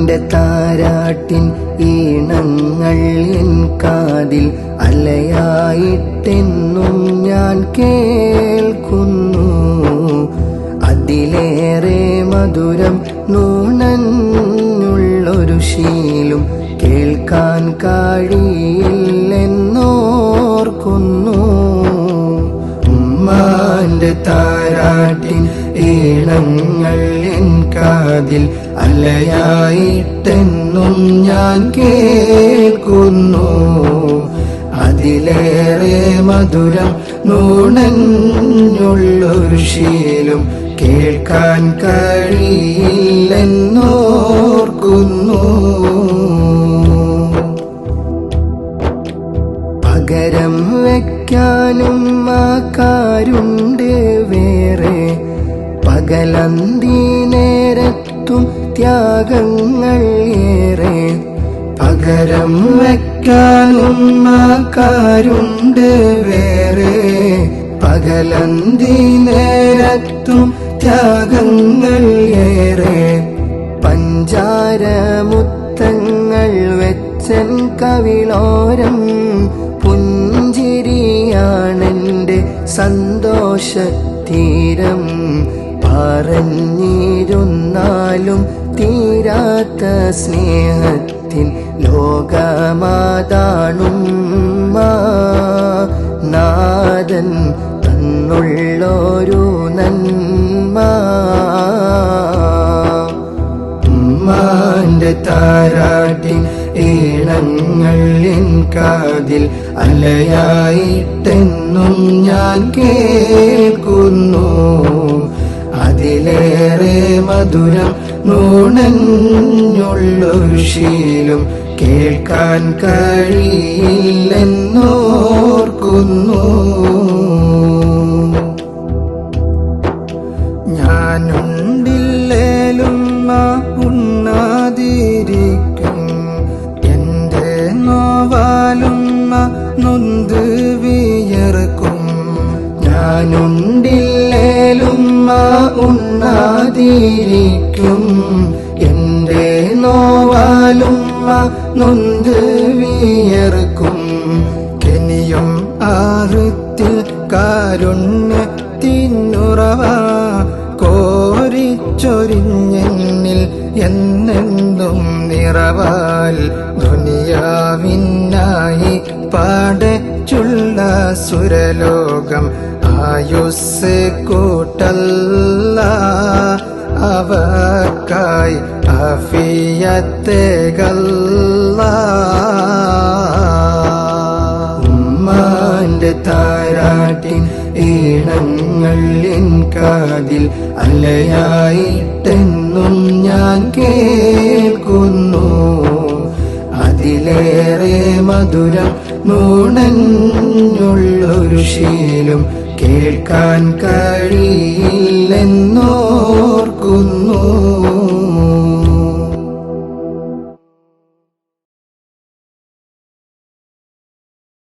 ഉമ്മാന്റെ താരാട്ടിൻ ഈണങ്ങൾ എൻ കാതിൽ അലയായിട്ടെന്നും ഞാൻ കേൾക്കുന്നു. അതിലേറെ മധുരം നൂണഞ്ഞുള്ളൊരു ശീലും കേൾക്കാൻ കഴിയില്ലെന്നോർക്കുന്നു. ഉമ്മാന്റെ താരാട്ടിൻ ഈണങ്ങൾ എൻ കാതിൽ അലയായിട്ടെന്നും ഞാൻ കേൾക്കുന്നു. അതിലേറെ മധുരം നൂണഞ്ഞുള്ളൊരു ശീലും കേൾക്കാൻ കഴിയില്ലെന്നോർക്കുന്നു. പകരം വയ്ക്കാനും ആക്കാരുണ്ട് വേറെ. പകലന്തി നേരത്തും ത്യാഗങ്ങൾ ഏറെ പകരം വെക്കാനും ആക്കാരുണ്ട് വേറെ. പകലന്തി നേരത്തും ത്യാഗങ്ങൾ ഏറെ. പഞ്ചാരമുത്തങ്ങൾ വെച്ചൻ കവിളോരം പുഞ്ചിരിയാണെന്റെ സന്തോഷത്തീരം പറഞ്ഞിരുന്നാലും തീരാത്ത സ്നേഹത്തിൻ ലോകമാതാണുമ്മ. നാദൻ തന്നുള്ളൊരു നന്മ. ഉമ്മാന്റെ താരാട്ടിൻ ഈണങ്ങൾ എൻ കാതിൽ അലയായിട്ടെന്നും ഞാൻ കേൾക്കുന്നു. അതിലേറെ മധുരം നൂണഞ്ഞുള്ളൊരു ശീലം കേൾക്കാൻ കഴിയില്ലെന്നോർക്കുന്നു. ഞാനുണ്ടില്ലേലും ഉണ്ണാതിരിക്കും. എന്റെ നോവാലും നൊന്ത് വിയർക്കും. ഞാനുണ്ടില്ലേലും ഉണ്ണാതിരിക്കും എന്റെ നോവാലുമ്മ നൊന്ത് വിയർക്കും. കെനിയും ആഹൃത്തിൽ കാരുണ്യത്തിനുറവ. കോരിച്ചൊരിഞ്ഞെന്നിൽ എന്നെന്നും നിറവാൽ ദുനിയാവിനായി പാടച്ചുള്ള സുരലോകം ആയുസ് കൂട്ടല്ല. അവക്കായി അഫിയത്തേകല്ല ഉമ്മാന്റെ താരാട്ടിൻ ഈണങ്ങൾ എൻ കാതിൽ അലയായിട്ടെന്നും ഞാൻ കേൾക്കുന്നു. അതിലേറെ മധുരം മൂണഞ്ഞുള്ളൊരു ശീലം കേൾക്കാൻ കഴിയില്ലെന്നോർക്കുന്നു.